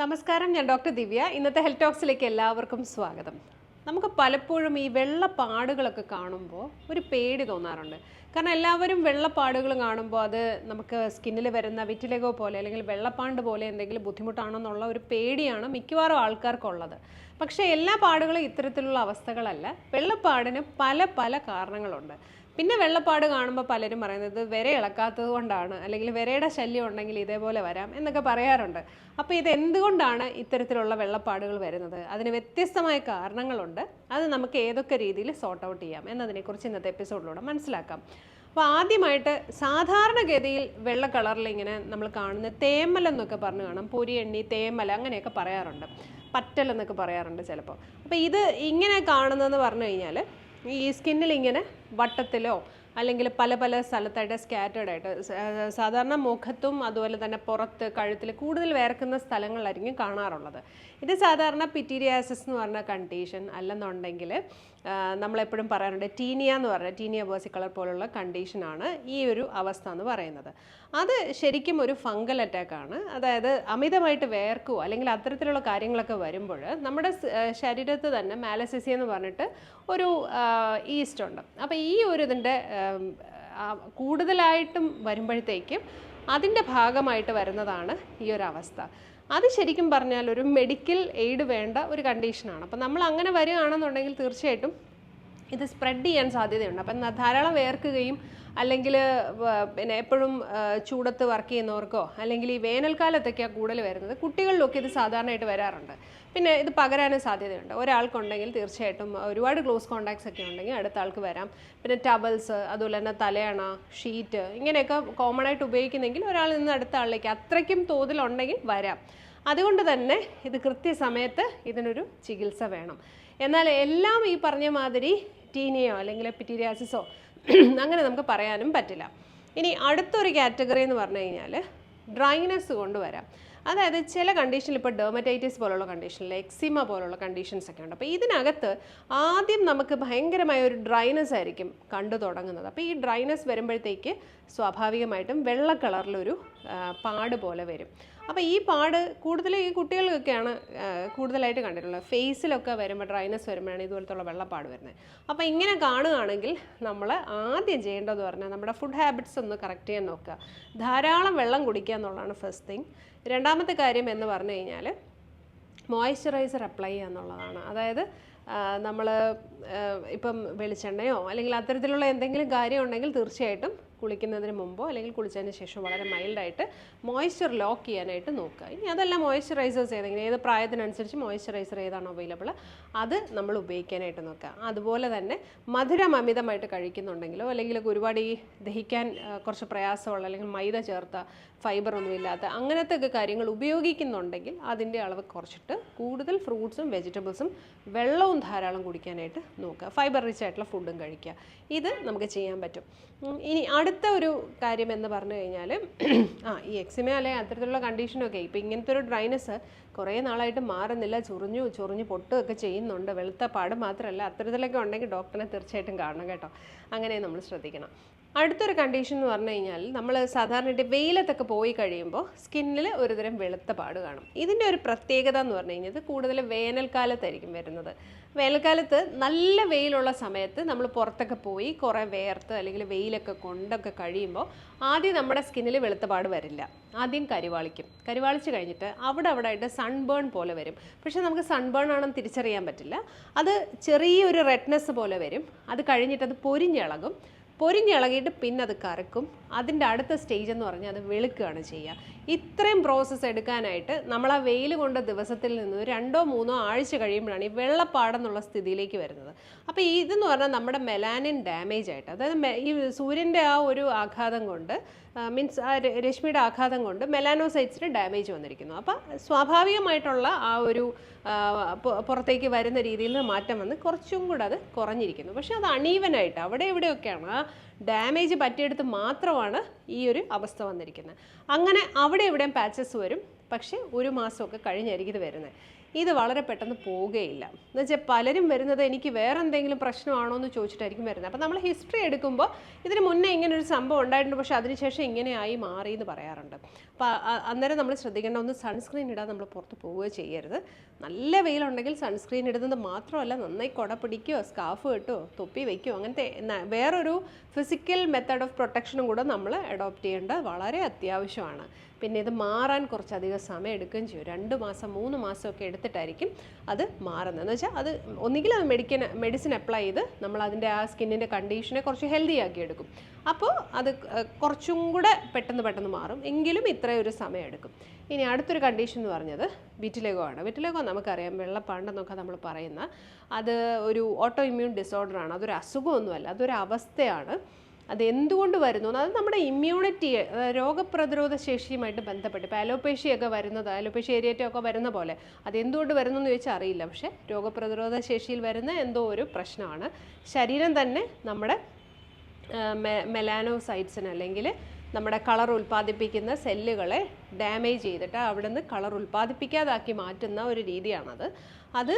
നമസ്കാരം ഞാൻ ഡോക്ടർ ദിവ്യ. ഇന്നത്തെ ഹെൽത്ത് ടോക്സിലേക്ക് എല്ലാവർക്കും സ്വാഗതം. നമുക്ക് പലപ്പോഴും ഈ വെള്ളപ്പാടുകളൊക്കെ കാണുമ്പോൾ ഒരു പേടി തോന്നാറുണ്ട്. കാരണം എല്ലാവരും വെള്ളപ്പാടുകൾ കാണുമ്പോൾ അത് നമുക്ക് സ്കിന്നിൽ വരുന്ന വിറ്റിലകോ പോലെ അല്ലെങ്കിൽ വെള്ളപ്പാണ്ട് പോലെ എന്തെങ്കിലും ബുദ്ധിമുട്ടാണെന്നുള്ള ഒരു പേടിയാണ് മിക്കവാറും ആൾക്കാർക്കുള്ളത്. പക്ഷേ എല്ലാ പാടുകളും ഇത്തരത്തിലുള്ള അവസ്ഥകളല്ല. വെള്ളപ്പാടിന് പല പല കാരണങ്ങളുണ്ട്. പിന്നെ വെള്ളപ്പാട് കാണുമ്പോൾ പലരും പറയുന്നത് വിര ഇളക്കാത്തത് കൊണ്ടാണ് അല്ലെങ്കിൽ വിരയുടെ ശല്യം ഉണ്ടെങ്കിൽ ഇതേപോലെ വരാം എന്നൊക്കെ പറയാറുണ്ട്. അപ്പോൾ ഇത് എന്തുകൊണ്ടാണ് ഇത്തരത്തിലുള്ള വെള്ളപ്പാടുകൾ വരുന്നത്? അതിന് വ്യത്യസ്തമായ കാരണങ്ങളുണ്ട്. അത് നമുക്ക് ഏതൊക്കെ രീതിയിൽ സോർട്ട് ഔട്ട് ചെയ്യാം എന്നതിനെക്കുറിച്ച് ഇന്നത്തെ എപ്പിസോഡിലൂടെ മനസ്സിലാക്കാം. അപ്പോൾ ആദ്യമായിട്ട് സാധാരണഗതിയിൽ വെള്ള കളറിൽ ഇങ്ങനെ നമ്മൾ കാണുന്ന തേമൽ എന്നൊക്കെ പറഞ്ഞു കാണാം. പൊരി എണ്ണി തേമൽ അങ്ങനെയൊക്കെ പറയാറുണ്ട്. പറ്റൽ എന്നൊക്കെ പറയാറുണ്ട് ചിലപ്പോൾ അപ്പോൾ ഇത് ഇങ്ങനെ കാണുന്നതെന്ന് പറഞ്ഞു കഴിഞ്ഞാൽ ഈ സ്കിന്നിൽ ഇങ്ങനെ വട്ടത്തിലോ അല്ലെങ്കിൽ പല പല സ്ഥലത്തായിട്ട് സ്കാറ്റേഡ് ആയിട്ട്. സാധാരണ മുഖത്തും അതുപോലെ തന്നെ പുറത്ത് കഴുത്തിൽ കൂടുതൽ വേർക്കുന്ന സ്ഥലങ്ങളായിരിക്കും കാണാറുള്ളത്. ഇത് സാധാരണ പിറ്റീരിയാസിസ് എന്ന് പറഞ്ഞ കണ്ടീഷൻ അല്ലെന്നുണ്ടെങ്കിൽ നമ്മളെപ്പോഴും പറയാറുണ്ട് ടീനിയ എന്ന് പറഞ്ഞ ടീനിയ വേഴ്സിക്കളർ പോലുള്ള കണ്ടീഷനാണ് ഈ ഒരു അവസ്ഥ എന്ന് പറയുന്നത്. അത് ശരിക്കും ഒരു ഫംഗൽ അറ്റാക്കാണ് അതായത് അമിതമായിട്ട് വേർക്കുവോ അല്ലെങ്കിൽ അത്തരത്തിലുള്ള കാര്യങ്ങളൊക്കെ വരുമ്പോൾ നമ്മുടെ ശരീരത്ത് തന്നെ മാലസിസി എന്ന് പറഞ്ഞിട്ട് ഒരു ഈസ്റ്റ് ഉണ്ട്. അപ്പോൾ ഈ ഒരു ഇതിന്റെ കൂടുതലായിട്ടും വരുമ്പോഴത്തേക്കും അതിന്റെ ഭാഗമായിട്ട് വരുന്നതാണ് ഈ ഒരു അവസ്ഥ. അത് ശരിക്കും പറഞ്ഞാൽ ഒരു മെഡിക്കൽ എയ്ഡ് വേണ്ട ഒരു കണ്ടീഷനാണ് അപ്പോൾ നമ്മൾ അങ്ങനെ വരികയാണെന്നുണ്ടെങ്കിൽ തീർച്ചയായിട്ടും ഇത് സ്പ്രെഡ് ചെയ്യാൻ സാധ്യതയുണ്ട്. അപ്പം ധാരാളം വേർക്കുകയും അല്ലെങ്കിൽ പിന്നെ എപ്പോഴും ചൂടത്ത് വർക്ക് ചെയ്യുന്നവർക്കോ അല്ലെങ്കിൽ ഈ വേനൽക്കാലത്തൊക്കെയാണ് കൂടുതൽ വരുന്നത്. കുട്ടികളിലൊക്കെ ഇത് സാധാരണയായിട്ട് വരാറുണ്ട്. പിന്നെ ഇത് പകരാനും സാധ്യതയുണ്ട്. ഒരാൾക്കുണ്ടെങ്കിൽ തീർച്ചയായിട്ടും ഒരുപാട് ക്ലോസ് കോണ്ടാക്ട്സ് ഒക്കെ ഉണ്ടെങ്കിൽ അടുത്ത ആൾക്ക് വരാം. പിന്നെ ടവൽസ് അതുപോലെ തന്നെ തലയണ ഷീറ്റ് ഇങ്ങനെയൊക്കെ കോമൺ ആയിട്ട് ഉപയോഗിക്കുന്നെങ്കിൽ ഒരാൾ നിന്ന് അടുത്ത ആളിലേക്ക് അത്രയ്ക്കും തോതിലുണ്ടെങ്കിൽ വരാം. അതുകൊണ്ട് തന്നെ ഇത് കൃത്യസമയത്ത് ഇതിനൊരു ചികിത്സ വേണം. എന്നാൽ എല്ലാം ഈ പറഞ്ഞ മാതിരി ടീനിയോ അല്ലെങ്കിൽ പിറ്റീരിയാസിസോ അങ്ങനെ നമുക്ക് പറയാനും പറ്റില്ല. ഇനി അടുത്തൊരു കാറ്റഗറി എന്ന് പറഞ്ഞു കഴിഞ്ഞാൽ ഡ്രൈനെസ് കൊണ്ടുവരാം. അതായത് ചില കണ്ടീഷനിൽ ഇപ്പോൾ ഡെർമറ്റൈറ്റിസ് പോലുള്ള കണ്ടീഷനിൽ എക്സിമ പോലുള്ള കണ്ടീഷൻസ് ഒക്കെ ഉണ്ട്. അപ്പോൾ ഇതിനകത്ത് ആദ്യം നമുക്ക് ഭയങ്കരമായ ഒരു ഡ്രൈനസ് ആയിരിക്കും കണ്ടു തുടങ്ങുന്നത്. അപ്പോൾ ഈ ഡ്രൈനസ് വരുമ്പോഴത്തേക്ക് സ്വാഭാവികമായിട്ടും വെള്ള കളറിലൊരു ആ, പാട് പോലെ വരും. അപ്പോൾ ഈ പാട് കൂടുതൽ ഈ കുട്ടികൾക്കൊക്കെയാണ് കൂടുതലായിട്ട് കണ്ടിട്ടുള്ളത്. ഫേസിലൊക്കെ വരുമ്പോൾ ഡ്രൈനസ് വരുമ്പോഴാണ് ഇതുപോലത്തുള്ള വെള്ളപ്പാട് വരുന്നത്. അപ്പോൾ ഇങ്ങനെ കാണുകയാണെങ്കിൽ നമ്മൾ ആദ്യം ചെയ്യേണ്ടതെന്ന് പറഞ്ഞാൽ നമ്മുടെ ഫുഡ് ഹാബിറ്റ്സ് ഒന്ന് കറക്റ്റ് ചെയ്യാൻ നോക്കുക. ധാരാളം വെള്ളം കുടിക്കുക എന്നുള്ളതാണ് ഫസ്റ്റ് തിങ് രണ്ടാമത്തെ കാര്യം എന്ന് പറഞ്ഞു കഴിഞ്ഞാൽ മോയ്സ്ചറൈസർ അപ്ലൈ ചെയ്യുക എന്നുള്ളതാണ് അതായത് നമ്മൾ ഇപ്പം വെളിച്ചെണ്ണയോ അല്ലെങ്കിൽ അത്തരത്തിലുള്ള എന്തെങ്കിലും കാര്യം ഉണ്ടെങ്കിൽ തീർച്ചയായിട്ടും കുളിക്കുന്നതിന് മുമ്പോ അല്ലെങ്കിൽ കുളിച്ചതിന് ശേഷം വളരെ മൈൽഡായിട്ട് മോയ്സ്ചർ ലോക്ക് ചെയ്യാനായിട്ട് നോക്കുക. ഇനി അതല്ല മോയ്സ്ചറൈസേഴ്സ് ഏതെങ്കിലും ഏത് പ്രായത്തിനനുസരിച്ച് മോയ്സ്ചറൈസർ ഏതാണോ അവൈലബിൾ അത് നമ്മൾ ഉപയോഗിക്കാനായിട്ട് നോക്കുക. അതുപോലെ തന്നെ മധുരം അമിതമായിട്ട് കഴിക്കുന്നുണ്ടെങ്കിലോ അല്ലെങ്കിൽ ഒരുപാട് ഈ ദഹിക്കാൻ കുറച്ച് പ്രയാസമുള്ള അല്ലെങ്കിൽ മൈദ ചേർത്ത ഫൈബർ ഒന്നും ഇല്ലാത്ത അങ്ങനത്തെ ഒക്കെ കാര്യങ്ങൾ ഉപയോഗിക്കുന്നുണ്ടെങ്കിൽ അതിന്റെ അളവ് കുറച്ചിട്ട് കൂടുതൽ ഫ്രൂട്ട്സും വെജിറ്റബിൾസും വെള്ളവും ധാരാളം കുടിക്കാനായിട്ട് നോക്കുക. ഫൈബർ റിച്ച് ആയിട്ടുള്ള ഫുഡും കഴിക്കുക. ഇത് നമുക്ക് ചെയ്യാൻ പറ്റും. ഇനി അടുത്ത ഒരു കാര്യം എന്ന് പറഞ്ഞു കഴിഞ്ഞാൽ ആ ഈ എക്സിമ അല്ലെങ്കിൽ അത്തരത്തിലുള്ള കണ്ടീഷനൊക്കെ ഇപ്പം ഇങ്ങനത്തെ ഒരു ഡ്രൈനസ് കുറേ നാളായിട്ട് മാറുന്നില്ല. ചൊറിഞ്ഞു ചൊറിഞ്ഞു പൊട്ടുകയൊക്കെ ചെയ്യുന്നുണ്ട്. വെളുത്ത പാട് മാത്രമല്ല അത്തരത്തിലൊക്കെ ഉണ്ടെങ്കിൽ ഡോക്ടറിനെ തീർച്ചയായിട്ടും കാണണം കേട്ടോ. അങ്ങനെ നമ്മൾ ശ്രദ്ധിക്കണം. അടുത്തൊരു കണ്ടീഷൻ എന്ന് പറഞ്ഞു കഴിഞ്ഞാൽ നമ്മൾ സാധാരണയായിട്ട് വെയിലത്തൊക്കെ പോയി കഴിയുമ്പോൾ സ്കിന്നിൽ ഒരുതരം വെളുത്ത പാട് കാണും. ഇതിന്റെ ഒരു പ്രത്യേകത എന്ന് പറഞ്ഞു കഴിഞ്ഞാൽ കൂടുതൽ വേനൽക്കാലത്തായിരിക്കും വരുന്നത്. വേനൽക്കാലത്ത് നല്ല വെയിലുള്ള സമയത്ത് നമ്മൾ പുറത്തൊക്കെ പോയി കുറേ വേർത്ത് അല്ലെങ്കിൽ വെയിലൊക്കെ കൊണ്ടൊക്കെ കഴിയുമ്പോൾ ആദ്യം നമ്മുടെ സ്കിന്നിൽ വെളുത്തപാട് വരില്ല. ആദ്യം കരിവാളിക്കും. കരിവാളിച്ച് കഴിഞ്ഞിട്ട് അവിടെ അവിടെ ആയിട്ട് സൺബേൺ പോലെ വരും. പക്ഷേ നമുക്ക് സൺബേൺ ആണെന്ന് തിരിച്ചറിയാൻ പറ്റില്ല. അത് ചെറിയൊരു റെഡ്നെസ് പോലെ വരും. അത് കഴിഞ്ഞിട്ട് അത് പൊരിഞ്ഞിളകും പൊരിഞ്ഞിളകിയിട്ട് പിന്നെ അത് കറക്കും. അതിന്റെ അടുത്ത സ്റ്റേജ് എന്ന് പറഞ്ഞാൽ അത് വെളുക്കുകയാണ് ചെയ്യുക. ഇത്രയും പ്രോസസ്സ് എടുക്കാനായിട്ട് നമ്മൾ ആ വെയിൽ കൊണ്ട ദിവസത്തിൽ നിന്ന് രണ്ടോ മൂന്നോ ആഴ്ച കഴിയുമ്പോഴാണ് ഈ വെള്ളപ്പാടെന്നുള്ള സ്ഥിതിയിലേക്ക് വരുന്നത്. അപ്പോൾ ഇതെന്ന് പറഞ്ഞാൽ നമ്മുടെ മെലാനിൻ ഡാമേജ് ആയിട്ട് അതായത് ഈ സൂര്യന്റെ ആ ഒരു ആഘാതം കൊണ്ട് മീൻസ് ആ രശ്മിയുടെ ആഘാതം കൊണ്ട് മെലാനോസൈറ്റ്സിന് ഡാമേജ് വന്നിരിക്കുന്നു. അപ്പോൾ സ്വാഭാവികമായിട്ടുള്ള ആ ഒരു പുറത്തേക്ക് വരുന്ന രീതിയിൽ മാറ്റം വന്ന് കുറച്ചും കൂടെ അത് കുറഞ്ഞിരിക്കുന്നു. പക്ഷേ അത് അണീവനായിട്ട് അവിടെ എവിടെയൊക്കെയാണ് ആ ഡാമേജ് പറ്റിയെടുത്ത് മാത്രമാണ് ഈ ഒരു അവസ്ഥ വന്നിരിക്കുന്നത്. അങ്ങനെ അവിടെ ഇവിടെയും പാച്ചസ് വരും. പക്ഷേ ഒരു മാസമൊക്കെ കഴിഞ്ഞായിരിക്കും ഇത് വരുന്നത്. ഇത് വളരെ പെട്ടെന്ന് പോവുകയില്ല. എന്ന് വെച്ചാൽ പലരും വരുന്നത് എനിക്ക് വേറെ എന്തെങ്കിലും പ്രശ്നമാണോ എന്ന് ചോദിച്ചിട്ടായിരിക്കും വരുന്നത്. അപ്പോൾ നമ്മൾ ഹിസ്റ്ററി എടുക്കുമ്പോൾ ഇതിന് മുന്നേ ഇങ്ങനെ ഒരു സംഭവം ഉണ്ടായിട്ടുണ്ട്. പക്ഷേ അതിനുശേഷം ഇങ്ങനെയായി മാറി എന്ന് പറയാറുണ്ട് അപ്പോൾ അന്നേരം നമ്മൾ ശ്രദ്ധിക്കേണ്ട ഒന്ന് സൺസ്ക്രീൻ ഇടാതെ നമ്മൾ പുറത്ത് പോവുകയോ ചെയ്യരുത്. നല്ല വെയിലുണ്ടെങ്കിൽ സൺസ്ക്രീൻ ഇടുന്നത് മാത്രമല്ല നന്നായി കുട പിടിക്കുകയോ സ്കാഫ് കെട്ടോ തൊപ്പി വയ്ക്കുകയോ അങ്ങനത്തെ വേറൊരു ഫിസിക്കൽ മെത്തേഡ് ഓഫ് പ്രൊട്ടക്ഷനും കൂടെ നമ്മൾ അഡോപ്റ്റ് ചെയ്യേണ്ടത് വളരെ അത്യാവശ്യമാണ്. പിന്നെ ഇത് മാറാൻ കുറച്ചധികം സമയം എടുക്കുകയും ചെയ്യും. രണ്ട് മാസം മൂന്ന് മാസമൊക്കെ എടുത്തിട്ടായിരിക്കും അത് മാറുന്നത്. എന്ന് വെച്ചാൽ അത് ഒന്നുകിൽ അത് മെഡിക്കൻ മെഡിസിൻ അപ്ലൈ ചെയ്ത് നമ്മൾ അതിന്റെ ആ സ്കിന്നിന്റെ കണ്ടീഷനെ കുറച്ച് ഹെൽത്തി ആക്കി എടുക്കും. അപ്പോൾ അത് കുറച്ചും കൂടെ പെട്ടെന്ന് പെട്ടെന്ന് മാറും. എങ്കിലും ഇത്രയും ഒരു സമയം എടുക്കും. ഇനി അടുത്തൊരു കണ്ടീഷൻ എന്ന് പറഞ്ഞത് വിറ്റിലേഗോ ആണ് വിറ്റിലേഗോ നമുക്കറിയാം വെള്ളപ്പാണ്ടെന്നൊക്കെ നമ്മൾ പറയുന്ന അത് ഒരു ഓട്ടോ ഇമ്മ്യൂൺ ഡിസോർഡറാണ് അതൊരു അസുഖമൊന്നുമല്ല അതൊരു അവസ്ഥയാണ്. അത് എന്തുകൊണ്ട് വരുന്നു? അത് നമ്മുടെ ഇമ്മ്യൂണിറ്റി രോഗപ്രതിരോധ ശേഷിയുമായിട്ട് ബന്ധപ്പെട്ട് ഇപ്പോൾ അലോപേഷ്യയൊക്കെ വരുന്നത് അലോപേഷ്യ ഏരിയറ്റൊക്കെ വരുന്ന പോലെ അതെന്തുകൊണ്ട് വരുന്നു എന്ന് ചോദിച്ചാൽ അറിയില്ല. പക്ഷേ രോഗപ്രതിരോധ ശേഷിയിൽ വരുന്ന എന്തോ ഒരു പ്രശ്നമാണ്. ശരീരം തന്നെ നമ്മുടെ മെലാനോസൈറ്റ്സിന് അല്ലെങ്കിൽ നമ്മുടെ കളർ ഉൽപ്പാദിപ്പിക്കുന്ന സെല്ലുകളെ ഡാമേജ് ചെയ്തിട്ട് അവിടെ നിന്ന് കളർ ഉൽപ്പാദിപ്പിക്കാതാക്കി മാറ്റുന്ന ഒരു രീതിയാണത്. അത്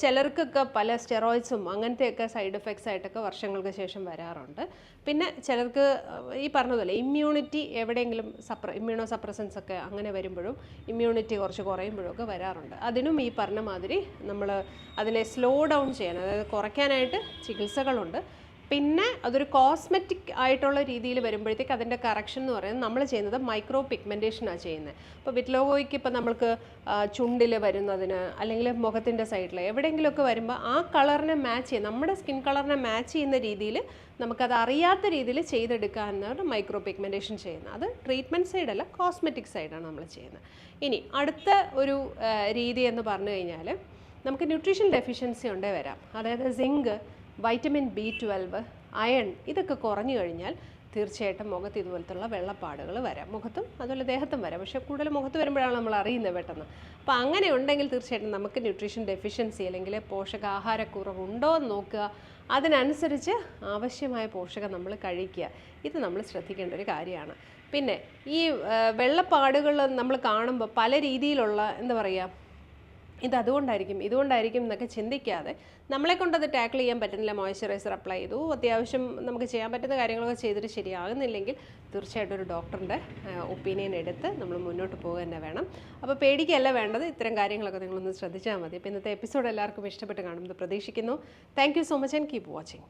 ചിലർക്കൊക്കെ പല സ്റ്റെറോയിഡ്സും അങ്ങനത്തെയൊക്കെ സൈഡ് എഫക്ട്സ് ആയിട്ടൊക്കെ വർഷങ്ങൾക്ക് ശേഷം വരാറുണ്ട്. പിന്നെ ചിലർക്ക് ഈ പറഞ്ഞതുപോലെ ഇമ്മ്യൂണിറ്റി എവിടെയെങ്കിലും സപ്ര ഇമ്മ്യൂണോ സപ്രസൻസ് ഒക്കെ അങ്ങനെ വരുമ്പോഴും ഇമ്മ്യൂണിറ്റി കുറച്ച് കുറയുമ്പോഴും ഒക്കെ വരാറുണ്ട്. അതിനും ഈ പറഞ്ഞ മാതിരി നമ്മൾ അതിനെ സ്ലോ ഡൗൺ ചെയ്യണം. അതായത് കുറയ്ക്കാനായിട്ട് ചികിത്സകളുണ്ട്. പിന്നെ അതൊരു കോസ്മെറ്റിക് ആയിട്ടുള്ള രീതിയിൽ വരുമ്പോഴത്തേക്ക് അതിന്റെ കറക്ഷൻ എന്ന് പറയുന്നത് നമ്മൾ ചെയ്യുന്നത് മൈക്രോ പിഗ്മെന്റേഷനാണ് ചെയ്യുന്നത്. ഇപ്പോൾ വിറ്റ്ലോഗോയ്ക്ക് ഇപ്പോൾ നമ്മൾക്ക് ചുണ്ടിൽ വരുന്നതിന് അല്ലെങ്കിൽ മുഖത്തിന്റെ സൈഡിൽ എവിടെയെങ്കിലുമൊക്കെ വരുമ്പോൾ ആ കളറിനെ മാച്ച് ചെയ്യുന്ന നമ്മുടെ സ്കിൻ കളറിനെ മാച്ച് ചെയ്യുന്ന രീതിയിൽ നമുക്കത് അറിയാത്ത രീതിയിൽ ചെയ്തെടുക്കാനാണ് മൈക്രോ പിഗ്മെന്റേഷൻ ചെയ്യുന്നത്. അത് ട്രീറ്റ്മെന്റ് സൈഡല്ല കോസ്മെറ്റിക് സൈഡാണ് നമ്മൾ ചെയ്യുന്നത്. ഇനി അടുത്ത ഒരു രീതി എന്ന് പറഞ്ഞു കഴിഞ്ഞാൽ നമുക്ക് ന്യൂട്രീഷൻ ഡെഫിഷ്യൻസി ഉണ്ടേ വരാം. അതായത് zinc vitamin B twelve iron ഇതൊക്കെ കുറഞ്ഞു കഴിഞ്ഞാൽ തീർച്ചയായിട്ടും മുഖത്ത് ഇതുപോലത്തുള്ള വെള്ളപ്പാടുകൾ വരാം. മുഖത്തും അതുപോലെ ദേഹത്തും വരാം. പക്ഷേ കൂടുതൽ മുഖത്ത് വരുമ്പോഴാണ് നമ്മൾ അറിയുന്നത് പെട്ടെന്ന്. അപ്പോൾ അങ്ങനെ ഉണ്ടെങ്കിൽ തീർച്ചയായിട്ടും നമുക്ക് ന്യൂട്രീഷൻ ഡെഫിഷ്യൻസി അല്ലെങ്കിൽ പോഷകാഹാരക്കുറവുണ്ടോ എന്ന് നോക്കുക. അതിനനുസരിച്ച് ആവശ്യമായ പോഷകം നമ്മൾ കഴിക്കുക. ഇത് നമ്മൾ ശ്രദ്ധിക്കേണ്ട ഒരു കാര്യമാണ്. പിന്നെ ഈ വെള്ളപ്പാടുകൾ നമ്മൾ കാണുമ്പോൾ പല രീതിയിലുള്ള എന്താ പറയുക ഇത് അതുകൊണ്ടായിരിക്കും ഇതുകൊണ്ടായിരിക്കും എന്നൊക്കെ ചിന്തിക്കാതെ നമ്മളെ കൊണ്ട് അത് ടാക്കിൾ ചെയ്യാൻ പറ്റുന്നില്ല മോയ്സ്ചറൈസർ അപ്ലൈ ചെയ്തു. അത്യാവശ്യം നമുക്ക് ചെയ്യാൻ പറ്റുന്ന കാര്യങ്ങളൊക്കെ ചെയ്തിട്ട് ശരിയാകുന്നില്ലെങ്കിൽ തീർച്ചയായിട്ടും ഒരു ഡോക്ടറിന്റെ ഒപ്പീനിയൻ എടുത്ത് നമ്മൾ മുന്നോട്ട് പോകുക തന്നെ വേണം. അപ്പോൾ പേടിക്കല്ല വേണ്ടത് ഇത്തരം കാര്യങ്ങളൊക്കെ നിങ്ങളൊന്ന് ശ്രദ്ധിച്ചാൽ മതി. അപ്പോൾ ഇന്നത്തെ എപ്പിസോഡ് എല്ലാവർക്കും ഇഷ്ടപ്പെട്ട് കാണുമെന്ന് പ്രതീക്ഷിക്കുന്നു. Thank so much and keep watching.